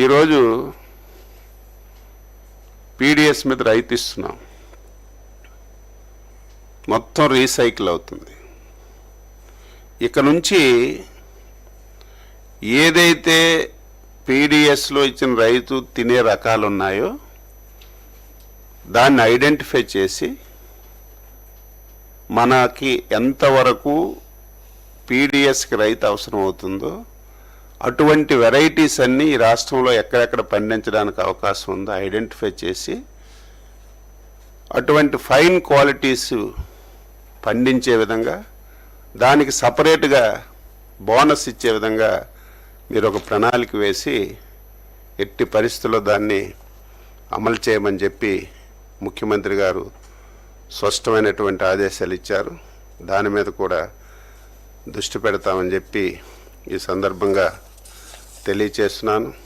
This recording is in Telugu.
ఈరోజు పీడిఎస్ మీద రైతు ఇస్తున్నాం. మొత్తం రీసైకిల్ అవుతుంది. ఇక నుంచి ఏదైతే పీడిఎస్లో ఇచ్చిన రైతు తినే రకాలు ఉన్నాయో దాన్ని ఐడెంటిఫై చేసి మనకి ఎంతవరకు పీడిఎస్కి రైతు అవసరం అవుతుందో అటువంటి వెరైటీస్ అన్నీ ఈ రాష్ట్రంలో ఎక్కడెక్కడ పండించడానికి అవకాశం ఉందో ఐడెంటిఫై చేసి అటువంటి ఫైన్ క్వాలిటీస్ పండించే విధంగా దానికి సపరేట్గా బోనస్ ఇచ్చే విధంగా మీరు ఒక ప్రణాళిక వేసి ఎట్టి పరిస్థితుల్లో దాన్ని అమలు చేయమని చెప్పి ముఖ్యమంత్రి గారు స్పష్టమైనటువంటి ఆదేశాలు ఇచ్చారు. దాని మీద కూడా దృష్టి పెడతామని చెప్పి ఈ సందర్భంగా తెలియచేస్తున్నాను.